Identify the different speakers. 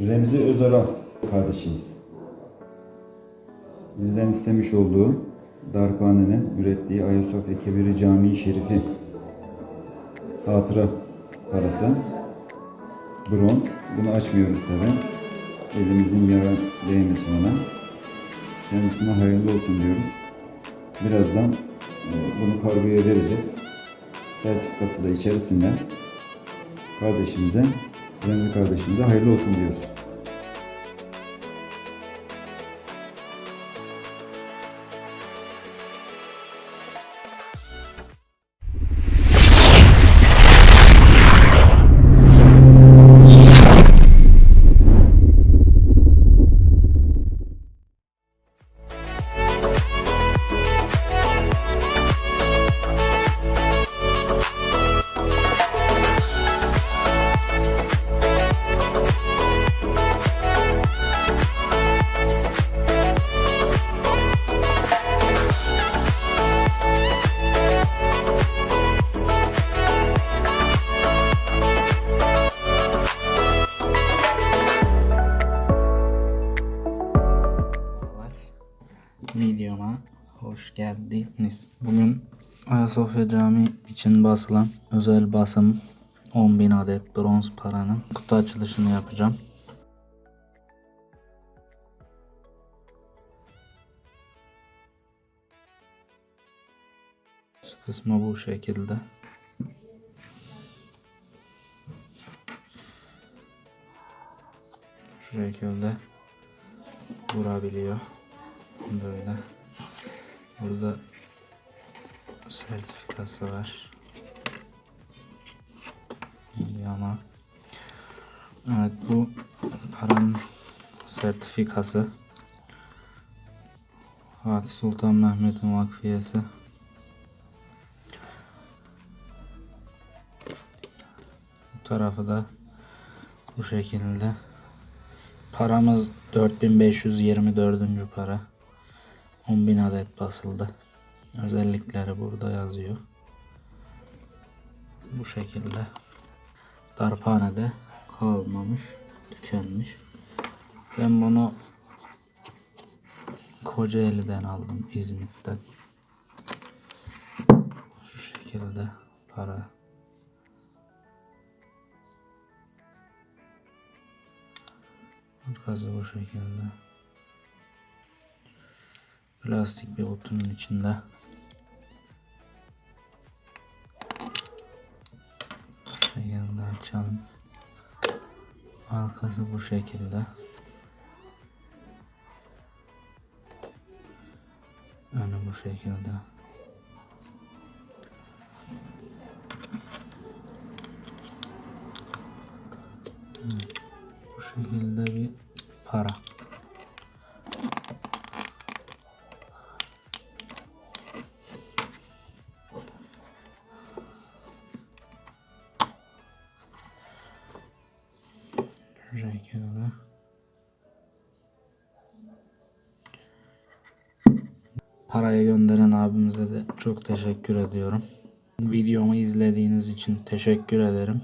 Speaker 1: Remzi Özaral kardeşimiz. Bizden istemiş olduğu Darphane'nin ürettiği Ayasofya Kebiri Camii Şerifi hatıra parası. Bronz. Bunu açmıyoruz tabi. Elimizin yara değmesin ona. Kendisine hayırlı olsun diyoruz. Birazdan e, bunu kargoya vereceğiz. Sertifikası da içerisinde. Kardeşimize, Remzi kardeşimize hayırlı olsun diyoruz.
Speaker 2: Videoma hoş geldiniz. Bugün Ayasofya Camii için basılan özel basım 10.000 adet bronz paranın kutu açılışını yapacağım. Kısmı bu şekilde. Şu şekilde vurabiliyor. Böyle. Burada sertifikası var. Yana. Evet bu paranın sertifikası. Fatih Sultan Mehmet'in vakfiyesi. Bu tarafı da bu şekilde. Paramız 4524. para. 10.000 adet basıldı. Özellikleri burada yazıyor. Bu şekilde. Darphanede kalmamış, tükenmiş. Ben bunu Kocaeli'den aldım, İzmit'ten. Şu şekilde para. Arkası bu şekilde. Plastik bir kutunun içinde. Şekilde açalım. Arkası bu şekilde. Önü bu şekilde. Bu şekilde bir para. Şu şekilde. Parayı gönderen abimize de çok teşekkür ediyorum. Videomu izlediğiniz için teşekkür ederim.